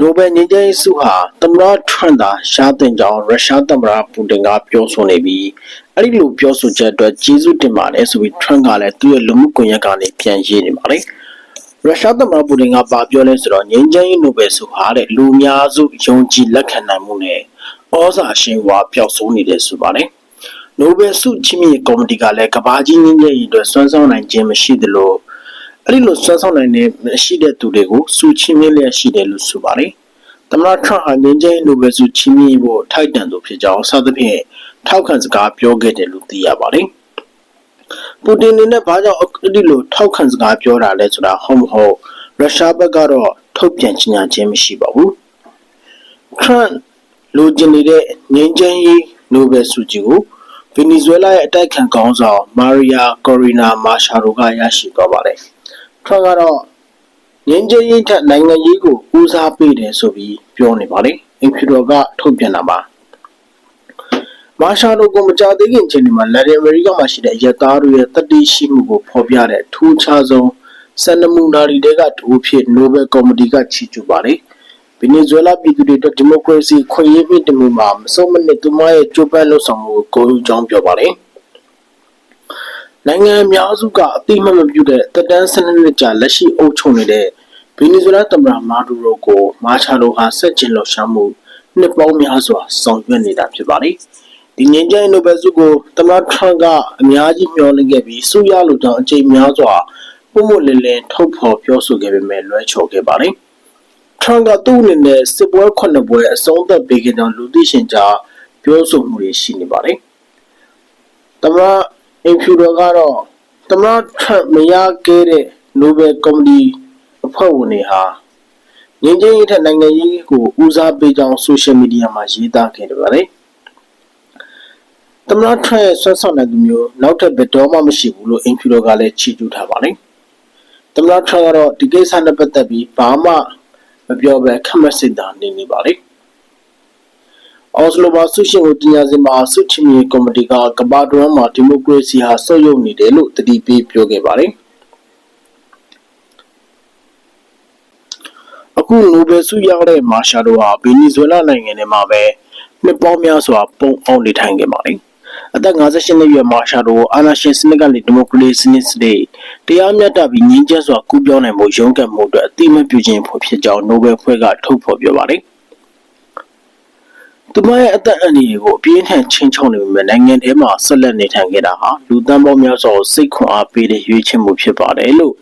နိုဘယ်ငြိမ်းချမ်းရေးဆုဟာသမ္မတထရန့်သာရှားတင်ကြောင်းရုရှားသမ္မတပူတင်ကပြောဆိုနေပြီးအဲ့ဒီလိုပြောဆိုချက်အတွက်ကျေးဇူးတင်ပါတယ်ဆိုပြီးထရန့်ကလည်းသူ့ရဲ့လူမှုကွန်ရက်ကနေပြန်ရေးနေပါတယ်ရုရှားသမ္မတပူတင်ကပါပြောလဲဆိုတော့ငြိမ်းချမ်းရေးနိုဘယ်ဆုဟာတဲ့လူအများစုယုံကြည်လက်ခံနိုင်မှုနဲ့ဩဇာရှင်ဝါပျောက်ဆုံးနေတယ်ဆိုပါတယ်နိုဘယ်ဆုချီးမြှင့်ရေးကော်မတီကလည်းကမ္ဘာကြီးငြိမ်းချမ်းရေးအတွက်စွမ်းဆောင်နိုင်ခြင်းမရှိသလို အဲ့ဒီလိုစွမ်းဆောင်နိုင်တဲ့မရှိတဲ့သူတွေကိုဆုချီးမြှင့်လျက်ရှိတယ်လို့ဆိုပါတယ်။သမ္မတထရန့်ဟာငြိမ်းချမ်းရေးနိုဘယ်ဆုချီးမြှင့်ဖို့ထိုက်တန်သူဖြစ်ကြောင်းစသဖြင့်ထောက်ခံစကားပြောခဲ့တယ်လို့သိရပါတယ်။ပူတင်အနေနဲ့ဘာကြောင့်အဲ့ဒီလိုထောက်ခံစကားပြောတာလဲဆိုတာဟုတ်မဟုတ်ရုရှားဘက်ကတော့ထုတ်ပြန်ကြေညာခြင်းမရှိပါဘူး။ထရန့်လိုချင်နေတဲ့ငြိမ်းချမ်းရေးနိုဘယ်ဆုကြီးကိုဗင်နီဇွဲလားရဲ့အတိုက်ခံခေါင်းဆောင်မာရီယာကိုရီနာမာရှာရိုကရရှိသွားပါတယ်။ ထရန့်ကတော့ငင်းချင်းရင်ထက်နိုင်ငံရေးကိုဦးစားပေးတယ်ဆိုပြီးပြောနေပါတယ်။အင်ဖြူတော်ကထုတ်ပြန်တာပါ။မာရှာရိုကိုမကြသေးခင်ချိန်ဒီမှာလက်တင်အမေရိကမှာရှိတဲ့ရသားတို့ရဲ့တတိရှိမှုကိုဖော်ပြတဲ့ထူးခြားဆုံးဆန်နမူနာရီတွေကတူဖြစ်နိုဘယ်ကော်မတီကချီးကျူးပါတယ်။ဗင်နီဇွဲလားပြည်သူတွေအတွက်ဒီမိုကရေစီခွင့်ရမြင့်တမှုမှာမဆုံးမနစ်သူမရဲ့ကြိုးပမ်းလှုပ်ဆောင်မှုကိုကိုယ်ယူကြောင်းပြောပါတယ်။ နိုင်ငံအများစုကအတိမတ်မပြုတဲ့တက်တန်းစနစ်နဲ့ကြာလက်ရှိအုပ်ချုပ်နေတဲ့ဗီနီဇွဲလားသမ္မတမာဒူရိုကိုမာချာလိုဟာဆက်ကျင်လှော်ရှားမှုနှစ်ပေါင်းများစွာဆောင်ရွက်နေတာဖြစ်ပါတယ်။ဒီငင်းကျင်းနိုဘယ်ဆုကိုသမ္မတထရန့်ကအများကြီးမျှော်လင့်ခဲ့ပြီးဆုရလို့ကြောင့်အချိန်များစွာပုံမလင်းလင်းထုတ်ဖော်ပြောဆိုခဲ့ပေမဲ့လွှဲချော်ခဲ့ပါတယ်။ထရန့်ကသူ့အနေနဲ့စစ်ပွဲခုနှစ်ပွဲအဆုံးသတ်ပေးခဲ့ကြောင်းလူသိရှင်ကြားပြောဆိုမှုတွေရှိနေပါတယ်။သမ္မတ အင်ဖြူတော်ကတော့သမ္မတထရန့်မရခဲ့တဲ့နိုဘယ်ကော်မတီအဖွဲ့ဝင်တွေဟာငင်းချင်းရေးထက်နိုင်ငံရေးကိုဦးစားပေးကြောင်းဆိုရှယ်မီဒီယာမှာရေးသားခဲ့တယ်ပါတယ်။သမ္မတထရန့်ရဲ့ဆွမ်းဆောင်တဲ့သူမျိုးနောက်ထပ်ဘယ်တော့မှမရှိဘူးလို့အင်ဖြူတော်ကလည်းချီးကျူးထားပါတယ်။သမ္မတထရန့်ကတော့ဒီကိစ္စနဲ့ပတ်သက်ပြီးဘာမှမပြောဘဲခက်မက်စစ်တာနေနေပါလေ။ အော်စလိုမှာဆုရှင်ကိုတင်ညာစင်မှာဆုချီမီကော်မတီကကမ္ဘာတွင်းမှာဒီမိုကရေစီဟာဆုတ်ယုတ်နေတယ်လို့တတိပေးပြောခဲ့ပါတယ်။အခုနိုဘယ်ဆုရတဲ့မာရှာတို့ဟာဗီနီဇွဲလားနိုင်ငံထဲမှာပဲနှစ်ပေါင်းများစွာပုံအောင်နေထိုင်ခဲ့ပါလိမ့်အသက်58နှစ်အရွယ်မာရှာတို့အာနာရှင်စနစ်ကနေဒီမိုကရေစီစနစ်စတဲ့တရားမျှတပြီးငြင်းချမ်းစွာကူးပြောင်းနိုင်မှုရုန်းကန်မှုအတွက်အတိမပြုခြင်းဖို့ဖြစ်ကြောင်းနိုဘယ်ဖွဲ့ကထုတ်ဖော်ပြောပါတယ် သူမရဲ့အသက်အန္တရာယ်ကိုအပြင်းထန်ချင်းချောင်းနေပေမဲ့နိုင်ငံထဲမှာဆက်လက်နေထိုင်ခဲ့တာဟာလူသန်းပေါင်းများစွာစိတ်ခွန်အားပေးတဲ့ရွေးချယ်မှုဖြစ်ပါတယ်လို့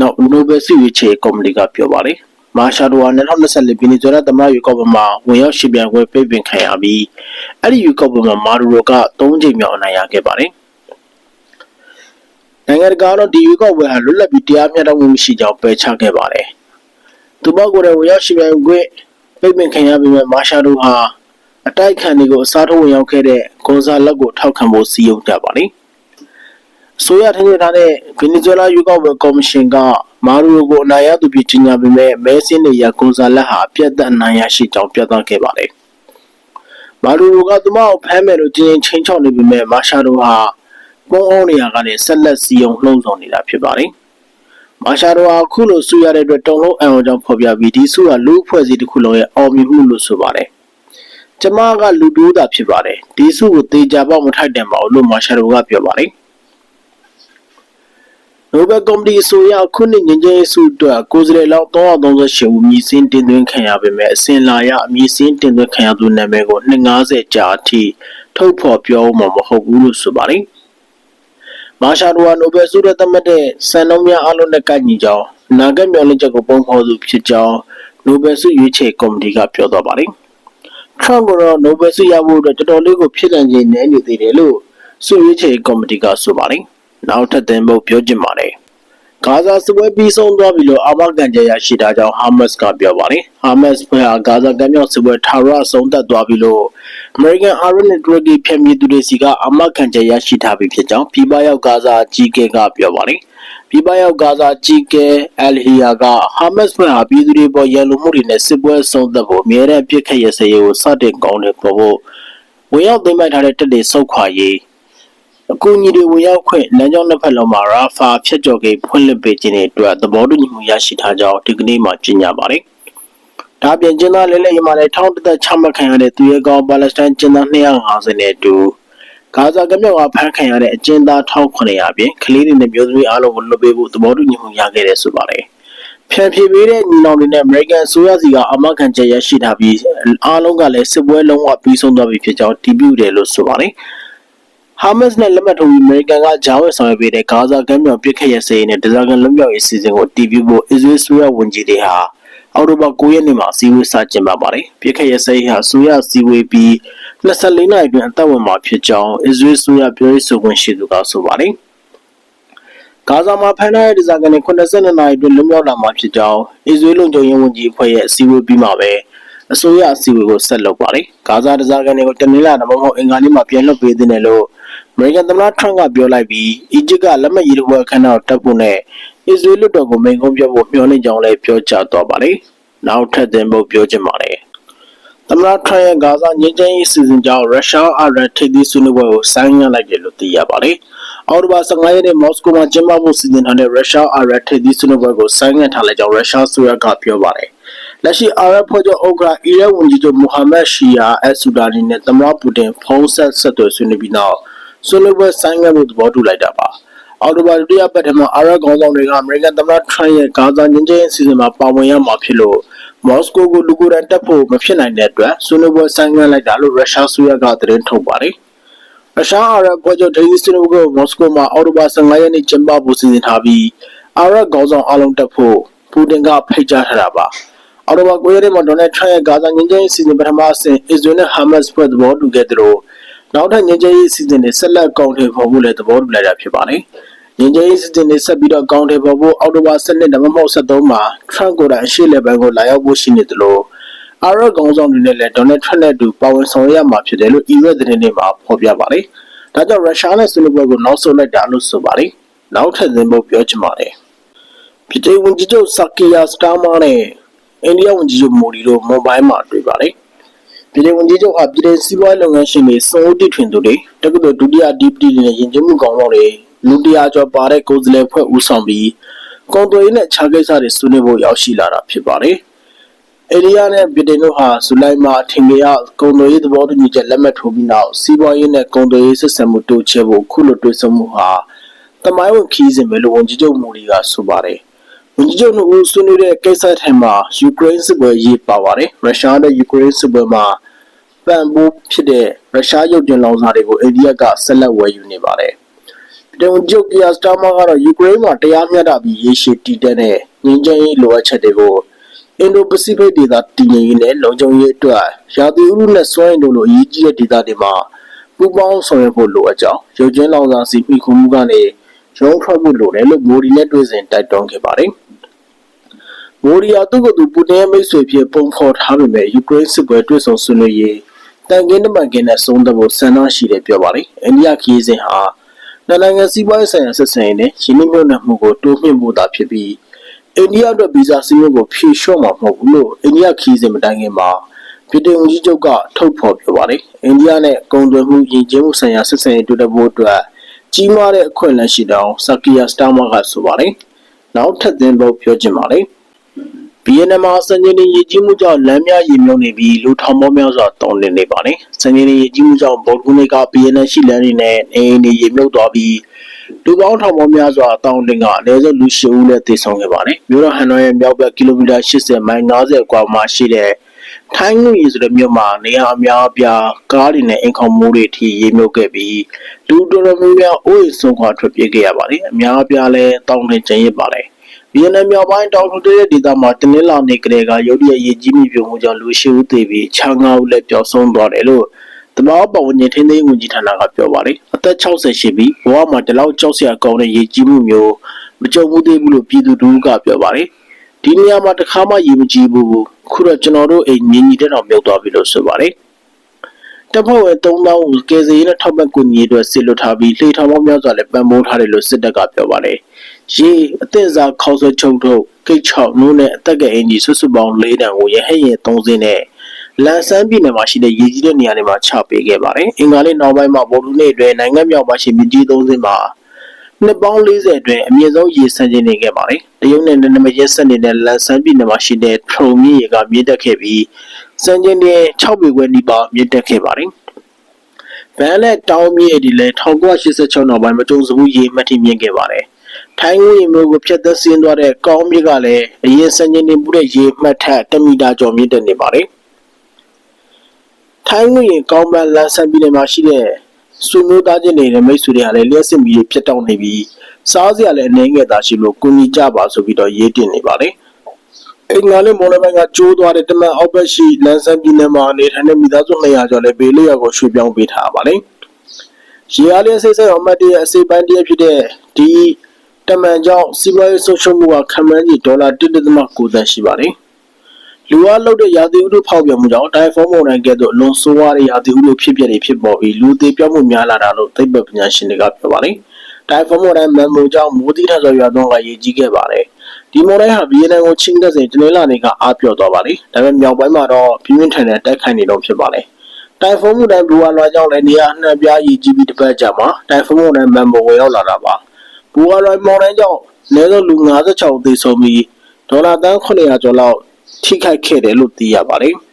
နောက်နိုဘယ်ဆုရွေးချယ်ကော်မတီကပြောပါတယ်မာရှာဒိုဟာ2024ဗီနီဇွဲလားသမ္မတရွေးကောက်ပွဲမှာဝင်ရောက်ရှင်ပြိုင်ပွဲပိတ်ပင်ခံရပြီးအဲ့ဒီရွေးကောက်ပွဲမှာမာဒူရိုက3ချိန်မြောက်အနိုင်ရခဲ့ပါတယ်။နိုင်ငံတကာကတော့ဒီရွေးကောက်ပွဲဟာလွတ်လပ်ပြီးတရားမျှတမှုမရှိကြောင်းပယ်ချခဲ့ပါတယ်။သူမကိုယ်တိုင်ဝင်ရောက်ရှင်ပြိုင်ခွင့်ပိတ်ပင်ခံရပြီးမှမာရှာဒိုဟာ အတိုက်ခံတွေကိုအစားထိုးဝင်ရောက်ခဲ့တဲ့ဂွန်ဇာလက်ကိုထောက်ခံဖို့စီးရုံးကြပါလိမ့်။ဆိုရထင်ထားတဲ့ဗီနီဇွဲလားရွေးကောက်ပွဲကော်မရှင်ကမာရူရိုကိုအနိုင်ရသူဖြစ်ကြီးညာပေမဲ့မဲစင်းတွေရကွန်ဆာလက်ဟာပြတ်သက်အနိုင်ရရှိကြောင်းပြသခဲ့ပါတယ်။မာရူရိုကသူမကိုဖမ်းမယ်လို့ချင်းချင်းချင်းချောက်နေပေမဲ့မာရှာရိုဟာပုံအောင်နေရာကနေဆက်လက်စီယုံလှုံ့ဆော်နေတာဖြစ်ပါတယ်။မာရှာရိုဟာခုလိုဆူရတဲ့အတွက်တုံလုံးအံအောင်ကြောင့်ဖော်ပြပြီးဒီဆူကလူအဖွဲ့အစည်းတစ်ခုလုံးရဲ့အောင်မြင်မှုလို့ဆိုပါတယ်။ ကျမကလူတိုးတာဖြစ်ပါတယ်။ဒီဆူကိုတေချာပေါက်မထိုက်တန်ပါဘူးလို့မာရှာရိုကပြောပါတယ်။နိုဘယ်ကော်မတီအဆိုအရခုနှစ်ငင်းချင်းစုအတွက်ကိုယ်စားလှယ်လောက်338ဦးမြည်စင်းတင်သွင်းခံရပေမဲ့အစင်လာရအမြည်စင်းတင်သွင်းခံရသူနာမည်ကို250ကြာအထိထုတ်ဖော်ပြောမှာမဟုတ်ဘူးလို့ဆိုပါတယ်။မာရှာဒိုဝါနိုဘယ်ဆုရသတ်မှတ်တဲ့စံနှုန်းများအလုံးနဲ့ကိုက်ညီကြောင်းနာဂတ်မျော်လင့်ချက်ကိုပုံဖော်သူဖြစ်ကြောင်းနိုဘယ်ဆုရွေးချယ်ကော်မတီကပြောသွားပါတယ်။ Trump ကတော့နိုဘယ်ဆုရဖို့အတွက်တော်တော်လေးကိုဖြစ်လန့်ခြင်းနဲ့နေသေးတယ်လို့ဆုရွေးချယ်ကော်မတီကဆိုပါတယ်။နောက်ထပ်တင်ဖို့ပြောချင်ပါတယ်။ ဂါဇာစစ်ပွဲပြီးဆုံးသွားပြီလို့အာမခံချက်ရရှိတာကြောင့်ဟာမတ်စ်ကပြောပါတယ်။ဟာမတ်စ်ဖွဲ့ဟာဂါဇာကမ်းမြောင်စစ်ပွဲထာဝရဆုံးသက်သွားပြီလို့ American Iron နဲ့ Turkey ဖြန့်မြသူတွေစီကအာမခံချက်ရရှိထားပြီဖြစ်ကြောင်းပြည်ပရောက်ဂါဇာကြီးကဲကပြောပါတယ်။ပြည်ပရောက်ဂါဇာကြီးကဲအယ်လ်ဟီယာကဟာမတ်စ်ဖွဲ့ဟာပြည်သူတွေပေါ်ရန်လိုမှုတွေနဲ့စစ်ပွဲဆုံးသက်ဖို့အမြဲတမ်းပြစ်ခတ်ရစရေးကိုစတင်ကောင်းတယ်ပေါ်ဖို့ဝင်ရောက်သိမ်းပိုက်ထားတဲ့တပ်တွေစုခွာရေး အကူအညီတွေဝင်ရောက်ခွင့်လမ်းကြောင်းနှစ်ဖက်လုံးမှာရာဖာဖြတ်ကျော်ဂိတ်ဖွင့်လှစ်ပေးခြင်းတွေအတွက်သဘောတူညီမှုရရှိထားကြောင်းဒီကနေ့မှကြေညာပါတယ်။ဒါပြင်ကျင်းသားလဲလဲရမှာလဲထောင်းတသက်ချမှတ်ခံရတဲ့သူရဲကောင်းပါလက်စတိုင်းကျင်းသား250နဲ့အတူဂါဇာကမြောက်ကဖမ်းခံရတဲ့အကျဉ်းသား1900ပြင်ကလေးတွေနဲ့မျိုးသမီးအားလုံးကိုလွတ်ပေးဖို့သဘောတူညီမှုရခဲ့တယ်ဆိုပါတယ်။ဖြန့်ဖြေပေးတဲ့ညီနောင်တွေနဲ့ American အစိုးရစီကအမခံချက်ရရှိထားပြီးအားလုံးကလည်းစစ်ပွဲလုံးဝပြီးဆုံးသွားပြီဖြစ်ကြောင်းတည်ပြုတယ်လို့ဆိုပါတယ်။ Hamas နဲ့လက်မှတ်ထိုးပြီး American ကဂျာဝဲဆောင်ရွက်ပေးတဲ့ဂါဇာကမ်းမြောင်ပြစ်ခတ်ရစရေးနဲ့ဒဇာကန်လွတ်မြောက်ရေးအစီအစဉ်ကိုတည်ပြုဖို့အစ္စရေးဆိုရဝန်ကြီးတွေဟာအောက်တိုဘာ9ရက်နေ့မှာအစည်းအဝေးစတင်ပါပါတယ်။ပြစ်ခတ်ရစရေးဟာဆိုရအစည်းအဝေးပြီး24နာရီအတွင်းအသက်ဝင်မှာဖြစ်ကြောင်းအစ္စရေးဆိုရပြောရေးဆိုခွင့်ရှိသူကဆိုပါတယ်။ဂါဇာမှာဖမ်းထားတဲ့ဒဇာကန်တွေ82နာရီအတွင်းလွတ်မြောက်လာမှာဖြစ်ကြောင်းအစ္စရေးလုံခြုံရေးဝန်ကြီးအဖွဲ့ရဲ့အစည်းအဝေးပြီးမှပဲအစိုးရအစည်းအဝေးကိုဆက်လုပ်ပါတယ်။ဂါဇာဒဇာကန်တွေကိုတနင်္လာနေ့မှမဟုတ်အင်္ဂါနေ့မှာပြန်လွှတ်ပေးသင့်တယ်လို့အ မေရိကန်သမ္မတထရန့်ကပြောလိုက်ပြီးအီဂျစ်ကလက်မှတ်ရေးထိုးပွဲအခမ်းအနားကိုတက်ဖို့နဲ့အစ္စရေးလွှတ်တော်ကိုမိန့်ခွန်းပြောဖို့မျှော်လင့်ကြောင်းလည်းပြောကြားသွားပါတယ်။နောက်ထပ်တင်ဖို့ပြောချင်ပါတယ်။သမ္မတထရန့်ရဲ့ဂါဇာငြိမ်းချမ်းရေးစီစဉ်ကြောင်းရုရှားအာရတ်ထိပ်သီးဆွေးနွေးပွဲကိုဆိုင်းငံ့လိုက်တယ်လို့သိရပါတယ်။အော်တိုဘာ15ရက်နေ့မော်စကိုမှာကျင်းပဖို့စီစဉ်ထားတဲ့ရုရှားအာရတ်ထိပ်သီးဆွေးနွေးပွဲကိုဆိုင်းငံ့ထားလိုက်ကြောင်းရုရှားဆိုရကပြောပါတယ်။လက်ရှိအာရတ်ဖွဲ့ချုပ်ဥက္ကဋ္ဌအီရတ်ဝန်ကြီးချုပ်မိုဟာမက်ရှီယာအက်ဆူဒါနီနဲ့သမ္မတပူတင်ဖုန်းဆက်ဆက်သွယ်ဆွေးနွေးပြီးနောက် ဆွေးနွေးပွဲဆိုင်းငံ့ဖို့သဘောတူလိုက်တာပါ။အော်တိုဘာဒုတိယပတ်ထဲမှာအာရတ်ခေါင်းဆောင်တွေကအမေရိကန်သမ္မတထရန့်ရဲ့ဂါဇာငြိမ်းချမ်းရေးစီစဉ်မှာပါဝင်ရမှာဖြစ်လို့မော်စကိုကိုလူကိုယ်တိုင်တက်ဖို့မဖြစ်နိုင်တဲ့အတွက်ဆွေးနွေးပွဲဆိုင်းငံ့လိုက်တာလို့ရုရှားဆိုရကသတင်းထုတ်ပါတယ်။ရုရှားအာရတ်ဖွဲ့ချုပ်ဒေသဆွေးနွေးပွဲကိုမော်စကိုမှာအော်တိုဘာ15ရက်နေ့ကျင်းပဖို့စီစဉ်ထားပြီးအာရတ်ခေါင်းဆောင်အလုံးတက်ဖို့ပူတင်ကဖိတ်ကြားထားတာပါ။အော်တိုဘာ9ရက်နေ့မှာဒေါ်နယ်ထရန့်ရဲ့ဂါဇာငြိမ်းချမ်းရေးစီစဉ်ပထမအဆင့်အစ္စရေးနဲ့ဟာမတ်စ်ဖွဲ့သဘောတူခဲ့သလို နောက်ထပ်ငြိမ်းချမ်းရေးစီစဉ်တွေဆက်လက်ကောင်းထည်ဖော်ဖို့လည်းသဘောတူလိုက်တာဖြစ်ပါတယ်။ငင်းကြီးစစ်တင်နေဆက်ပြီးတော့ကောင်းတယ်ပေါ်ဖို့အော်တိုဘာ7ဒါမှမဟုတ်73မှာထရန့်ကိုယ်တိုင်အရှိလေဘန်ကိုလာရောက်ဖို့ရှိနေတယ်လို့အာရတ်ကောင်ဆောင်တွေနဲ့လည်းဒေါ်နယ်ထရန့်နဲ့အတူပါဝင်ဆောင်ရွက်ရမှာဖြစ်တယ်လို့အီရတ်သတင်းတွေမှာဖော်ပြပါတယ်။ဒါကြောင့်ရုရှားနဲ့ဆွေးနွေးပွဲကိုနောက်ဆုတ်လိုက်တာလို့ဆိုပါတယ်။နောက်ထပ်သင်ဖို့ပြောချင်ပါတယ်။ပြည်ထောင်ဝန်ကြီးချုပ်ဆာကီယာစတာမာနဲ့အိန္ဒိယဝန်ကြီးချုပ်မိုဒီတို့မွန်ဘိုင်းမှာတွေ့ပါတယ်။ ပြည်ထောင်ဝန်ကြီးချုပ်ဟာပြည်ထောင်စီးပွားလုပ်ငန်းရှင်တွေစုံဦးတည်ထွင်သူတွေတက္ကသိုလ်ဒုတိယဒီပတီတွေနဲ့ယဉ်ကျေးမှုကောင်ဆောင်တွေလူတရာကျော်ပါတဲ့ကိုယ်စားလှယ်ဖွဲ့ဦးဆောင်ပြီးကွန်တိုရီနဲ့ခြားကိစ္စတွေဆွေးနွေးဖို့ရောက်ရှိလာတာဖြစ်ပါတယ်။အိန္ဒိယနဲ့ဗြိတိန်တို့ဟာဇူလိုင်မှာထင်ကြရကွန်တိုရီသဘောတူညီချက်လက်မှတ်ထိုးပြီးနောက်စီးပွားရေးနဲ့ကွန်တိုရီဆက်ဆံမှုတိုးချဲ့ဖို့ခုလိုတွေ့ဆုံမှုဟာတမိုင်းဝင်ခီးစဉ်ပဲလို့ဝန်ကြီးချုပ်မူရီကဆိုပါတယ်။ ဝန်ကြီးချုပ်တို့ဦးဆွေးနွေးတဲ့ကိစ္စထဲမှာယူကရိန်းစစ်ပွဲရေးပါပါတယ်။ရုရှားနဲ့ယူကရိန်းစစ်ပွဲမှာပံ့ပိုးဖြစ်တဲ့ရုရှားရုပ်တင်လောင်စာတွေကိုအိန္ဒိယကဆက်လက်ဝယ်ယူနေပါတယ်။တုံကျုပ်ကီယာစတာမာကတော့ယူကရိန်းမှာတရားမျှတပြီးရေရှည်တည်တဲ့ငြိမ်းချမ်းရေးလိုအပ်ချက်တွေကိုအင်ဒိုပစိဖိတ်ဒေသတည်ငြိမ်ရေးနဲ့လုံခြုံရေးအတွက်ရာသီဥတုနဲ့စွမ်းအင်တို့လိုအရေးကြီးတဲ့ဒေသတွေမှာပူးပေါင်းဆောင်ရွက်ဖို့လိုအပ်ကြောင်းရုပ်ချင်းလောင်စာစီမိခုမှုကနေရုံးထွက်ဖို့လိုတယ်လို့မိုဒီနဲ့တွေ့စဉ်တိုက်တွန်းခဲ့ပါတယ်။ မိုဒီယာသူ့ကိုယ်သူပူတင်ရဲ့မိတ်ဆွေဖြစ်ပုံဖော်ထားပေမဲ့ယူကရိန်းစစ်ပွဲတွေ့ဆုံဆွေးနွေးရေးတန်ကင်းတမန်ကင်းနဲ့ဆုံးသက်ဖို့ဆန္ဒရှိတယ်ပြောပါတယ်။အိန္ဒိယခီးစဉ်ဟာနှစ်နိုင်ငံစီးပွားရေးဆိုင်ရာဆက်ဆံရေးနဲ့ရင်းနှီးမြှုပ်နှံမှုကိုတိုးမြှင့်ဖို့သာဖြစ်ပြီးအိန္ဒိယအတွက်ဗီဇာစည်းမျဉ်းကိုဖြေလျှော့မှာမဟုတ်ဘူးလို့အိန္ဒိယခီးစဉ်မတိုင်ခင်မှာပြည်ထောင်ကြီးချုပ်ကထုတ်ဖော်ပြောပါတယ်။အိန္ဒိယနဲ့ကုန်သွယ်မှုယဉ်ကျေးမှုဆိုင်ရာဆက်ဆံရေးတိုးတက်ဖို့အတွက်ကြီးမားတဲ့အခွင့်အလမ်းရှိတောင်းဆာကီယာစတာမာကဆိုပါတယ်။နောက်ထပ်သင်ဖို့ပြောချင်ပါတယ်။ ဗီယက်နမ်မှာစံချိန်တင်ရေကြီးမှုကြောင့်လမ်းများရေမြုပ်နေပြီးလူထောင်ပေါင်းများစွာတောင်းနေနေပါတယ်။စံချိန်တင်ရေကြီးမှုကြောင့်ဗော်ဒကူနေကဗီယက်နမ်ရှိလမ်းတွေနဲ့နေအိမ်တွေရေမြုပ်သွားပြီးလူပေါင်းထောင်ပေါင်းများစွာတောင်းတင်ကအနည်းဆုံးလူ၈ဦးလည်းသေဆုံးခဲ့ပါတယ်။မြို့တော်ဟန်နွိုင်ရဲ့မြောက်ဘက်ကီလိုမီတာ80မိုင်90ကွာမှာရှိတဲ့ထိုင်းငွေဆိုတဲ့မြို့မှာနေရာအများအပြားကားတွေနဲ့အိမ်ခေါင်မိုးတွေထိရေမြုပ်ခဲ့ပြီးလူတော်တော်များများအိုးအိမ်ဆုံးခွာထွက်ပြေးခဲ့ရပါတယ်။အများအပြားလည်းတောင်းတင်ကျင်ရပါတယ်။ ဗီယက်နမ်မြောက်ပိုင်းတောင်ထူတဲ့ဒေသမှာတနင်္လာနေ့ကလေးကရုတ်တရက်ရေကြီးမိပြုံမှုကြောင့်လူရှိဦးသေပြီးခြားငါးဦးလည်းပျောက်ဆုံးသွားတယ်လို့တမောပတ်ဝန်းကျင်ထင်းသိမ်းဝန်ကြီးဌာနကပြောပါတယ်အသက်60ရှိပြီးဘဝမှာဒီလောက်ကြောက်စရာကောင်းတဲ့ရေကြီးမှုမျိုးမကြုံဘူးသေးဘူးလို့ပြည်သူတို့ကပြောပါတယ်ဒီနေရာမှာတခါမှရေမကြီးဘူးခုတော့ကျွန်တော်တို့အိမ်မြင်းကြီးတဲ့တော်မြုပ်သွားပြီလို့ဆိုပါတယ်တပ်ဖွဲ့ဝင်3000ကိုကယ်ဆယ်ရေးနဲ့ထောက်ပံ့ကူညီရေးအတွက်စစ်လွတ်ထားပြီးလှေထောင်ပေါင်းများစွာလည်းပံ့ပိုးထားတယ်လို့စစ်တပ်ကပြောပါတယ်။ ရေအသင့်စားခေါက်ဆွဲချုပ်ထုတ်ကိတ်ချောက်နိုးနဲ့အသက်ကအင်ကြီးဆွဆွပေါင်း၄တန်ကိုရဟတ်ရင်၃စင်းနဲ့လန်ဆန်းပြည်နယ်မှာရှိတဲ့ရေကြီးတဲ့နေရာတွေမှာချပေးခဲ့ပါတယ်။အင်္ဂါနေ့နောက်ပိုင်းမှာဗိုလ်လူနေတွေနိုင်ငံမြောက်မှာရှိမြကြီး၃စင်းမှာနှစ်ပေါင်း40အတွင်းအမြင့်ဆုံးရေစံချိန်နေခဲ့ပါတယ်။တရုတ်နဲ့နယ်နိမိတ်ချင်းဆက်နေတဲ့လန်ဆန်းပြည်နယ်မှာရှိတဲ့ထရုံမြစ်ရေကမြင့်တက်ခဲ့ပြီးစံချိန်တွေ6ပေခွဲနီးပါးမြင့်တက်ခဲ့ပါတယ်။ဗန်လက်တောင်မြစ်ဒီလည်း1986နောက်ပိုင်းမကြုံစဘူးရေမှတ်ထိမြင့်ခဲ့ပါတယ်။ ထိုင်းဝင်းမျိုးကိုဖျက်သက်ဆင်းသွားတဲ့ကောင်းမြစ်ကလည်းအရင်စံချိန်တွေပူတဲ့ရေမှတ်ထက်1မီတာကျော်မြင့်တက်နေပါတယ်။ထိုင်းဝင်းကောင်းပန်းလန်ဆန်းပြည်နယ်မှာရှိတဲ့ဆွေမျိုးသားချင်းတွေနဲ့မိတ်ဆွေတွေဟာလည်းလျှက်စစ်မီတွေဖြစ်တောင်းနေပြီးစားစရာလည်းအနေငယ်သာရှိလို့ကုညီကြပါဆိုပြီးတော့ရေးတင်နေပါတယ်။အင်္ဂါလေးမော်လပိုင်းကကျိုးသွားတဲ့တမန်အောက်ဘက်ရှိလန်ဆန်းပြည်နယ်မှာနေထိုင်တဲ့မိသားစု200ကျော်လည်းဘေးလေးရောက်ကိုရွှေ့ပြောင်းပေးထားပါတယ်။ရေအားလေးစိတ်ဆက်အောင်မတ်တရဲ့အစိပ်ပိုင်းတည်းဖြစ်တဲ့ဒီ တမန်ကြောင့်စီးပွားရေးဆုံးရှုံးမှုကခံမှန်းကြီးဒေါ်လာ1.9သန်းရှိပါတယ်။လူအားလုပ်တဲ့ရာသီဥတုဖောက်ပြန်မှုကြောင့်တိုင်ဖုန်းမုန်တိုင်းကဲ့သို့လွန်ဆိုးရတဲ့ရာသီဥတုဖြစ်ပျက်တွေဖြစ်ပေါ်ပြီးလူသေးပြောင်းမှုများလာတာလို့သိပ္ပံပညာရှင်တွေကပြောပါတယ်။တိုင်ဖုန်းမုန်တိုင်းမန်မိုကြောင့်မိုးတိထက်သောရွာသွန်းကရေကြီးခဲ့ပါတယ်။ဒီမုန်တိုင်းဟာဗီယက်နမ်ကိုချင်းကပ်စဉ်တနင်္လာနေ့ကအားပြော့သွားပါတယ်။ဒါပေမဲ့မြောက်ပိုင်းမှာတော့ပြင်းပြင်းထန်ထန်တိုက်ခိုက်နေတော့ဖြစ်ပါတယ်။တိုင်ဖုန်းမုန်တိုင်းဘူဝါလွာကြောင့်လည်းနေရာအနှံ့ပြားရေကြီးပြီးတစ်ပတ်ကြာမှာတိုင်ဖုန်းမုန်တိုင်းမန်မိုဝင်ရောက်လာတာပါ။ ဘူဝါလွာမုန်တိုင်းကြောင့်လဲသောလူ56ဦးသေဆုံးပြီးဒေါ်လာတန်း900ကျော်လောက်ထိခိုက်ခဲ့တယ်လို့သိရပါတယ်။